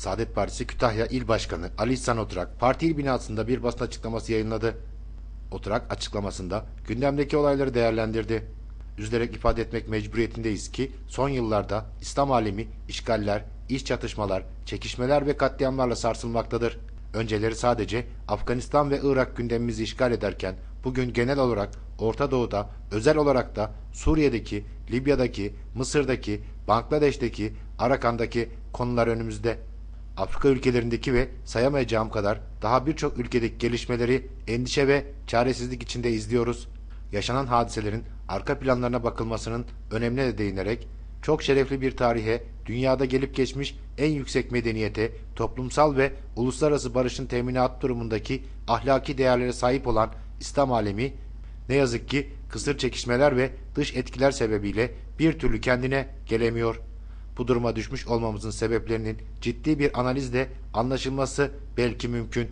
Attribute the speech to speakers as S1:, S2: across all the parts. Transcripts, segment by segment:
S1: Saadet Partisi Kütahya İl Başkanı Ali İhsan Oturak parti il binasında bir basın açıklaması yayınladı. Oturak açıklamasında gündemdeki olayları değerlendirdi. Üzülerek ifade etmek mecburiyetindeyiz ki son yıllarda İslam alemi işgaller, iç çatışmalar, çekişmeler ve katliamlarla sarsılmaktadır. Önceleri sadece Afganistan ve Irak gündemimizi işgal ederken bugün genel olarak Orta Doğu'da, özel olarak da Suriye'deki, Libya'daki, Mısır'daki, Bangladeş'teki, Arakan'daki konular önümüzde. Afrika ülkelerindeki ve sayamayacağım kadar daha birçok ülkedeki gelişmeleri endişe ve çaresizlik içinde izliyoruz. Yaşanan hadiselerin arka planlarına bakılmasının önemine de değinerek çok şerefli bir tarihe, dünyada gelip geçmiş en yüksek medeniyete, toplumsal ve uluslararası barışın teminat durumundaki ahlaki değerlere sahip olan İslam alemi ne yazık ki kısır çekişmeler ve dış etkiler sebebiyle bir türlü kendine gelemiyor. Bu duruma düşmüş olmamızın sebeplerinin ciddi bir analizle anlaşılması belki mümkün.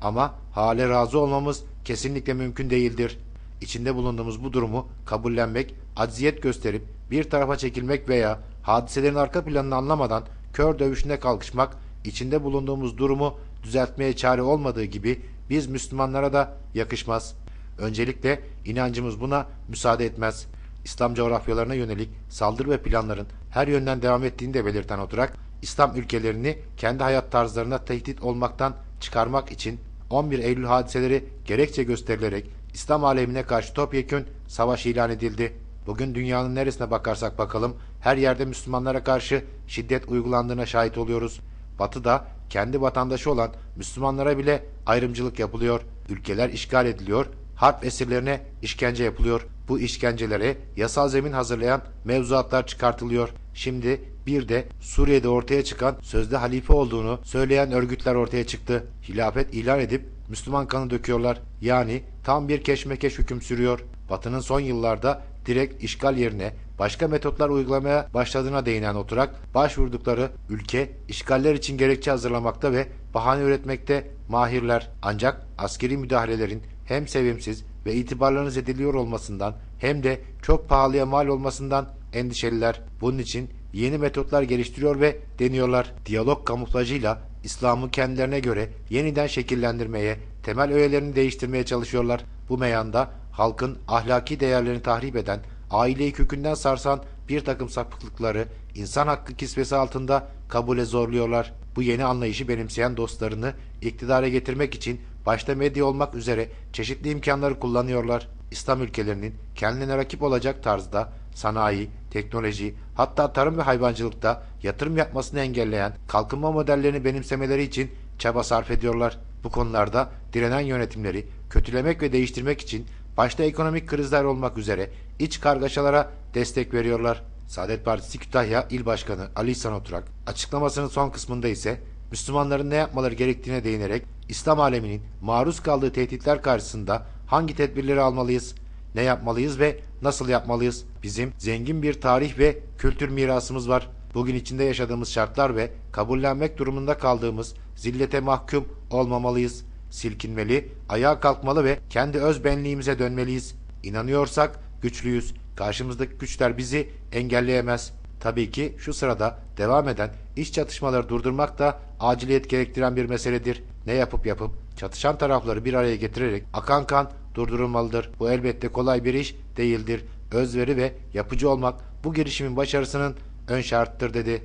S1: Ama hale razı olmamız kesinlikle mümkün değildir. İçinde bulunduğumuz bu durumu kabullenmek, acziyet gösterip bir tarafa çekilmek veya hadiselerin arka planını anlamadan kör dövüşüne kalkışmak, içinde bulunduğumuz durumu düzeltmeye çare olmadığı gibi biz Müslümanlara da yakışmaz. Öncelikle inancımız buna müsaade etmez. İslam coğrafyalarına yönelik saldırı ve planların her yönden devam ettiğini de belirten Oturak, İslam ülkelerini kendi hayat tarzlarına tehdit olmaktan çıkarmak için 11 Eylül hadiseleri gerekçe gösterilerek İslam alemine karşı topyekün savaş ilan edildi. Bugün dünyanın neresine bakarsak bakalım her yerde Müslümanlara karşı şiddet uygulandığına şahit oluyoruz. Batı'da kendi vatandaşı olan Müslümanlara bile ayrımcılık yapılıyor. Ülkeler işgal ediliyor, harp esirlerine işkence yapılıyor. Bu işkencelere yasal zemin hazırlayan mevzuatlar çıkartılıyor. Şimdi bir de Suriye'de ortaya çıkan sözde halife olduğunu söyleyen örgütler ortaya çıktı. Hilafet ilan edip Müslüman kanı döküyorlar. Yani tam bir keşmekeş hüküm sürüyor. Batı'nın son yıllarda direkt işgal yerine başka metotlar uygulamaya başladığına değinen oturak başvurdukları ülke işgaller için gerekçe hazırlamakta ve bahane üretmekte mahirler. Ancak askeri müdahalelerin hem sevimsiz ve itibarlarını zediliyor olmasından hem de çok pahalıya mal olmasından endişeliler. Bunun için yeni metotlar geliştiriyor ve deniyorlar. Diyalog kamuflajıyla İslam'ı kendilerine göre yeniden şekillendirmeye, temel öğelerini değiştirmeye çalışıyorlar. Bu meyanda halkın ahlaki değerlerini tahrip eden, aileyi kökünden sarsan bir takım sapıklıkları insan hakkı kisvesi altında kabule zorluyorlar. Bu yeni anlayışı benimseyen dostlarını iktidara getirmek için başta medya olmak üzere çeşitli imkanları kullanıyorlar. İslam ülkelerinin kendine rakip olacak tarzda sanayi, teknoloji, hatta tarım ve hayvancılıkta yatırım yapmasını engelleyen kalkınma modellerini benimsemeleri için çaba sarf ediyorlar. Bu konularda direnen yönetimleri kötülemek ve değiştirmek için başta ekonomik krizler olmak üzere iç kargaşalara destek veriyorlar. Saadet Partisi Kütahya İl Başkanı Ali İhsan Oturak açıklamasının son kısmında ise Müslümanların ne yapmaları gerektiğine değinerek İslam aleminin maruz kaldığı tehditler karşısında hangi tedbirleri almalıyız, ne yapmalıyız ve nasıl yapmalıyız? Bizim zengin bir tarih ve kültür mirasımız var. Bugün içinde yaşadığımız şartlar ve kabullenmek durumunda kaldığımız zillete mahkum olmamalıyız. Silkinmeli, ayağa kalkmalı ve kendi öz benliğimize dönmeliyiz. İnanıyorsak güçlüyüz. Karşımızdaki güçler bizi engelleyemez. Tabii ki şu sırada devam eden iç çatışmaları durdurmak da aciliyet gerektiren bir meseledir. Ne yapıp yapıp çatışan tarafları bir araya getirerek akan kan durdurulmalıdır. Bu elbette kolay bir iş değildir. Özveri ve yapıcı olmak bu girişimin başarısının ön şarttır dedi.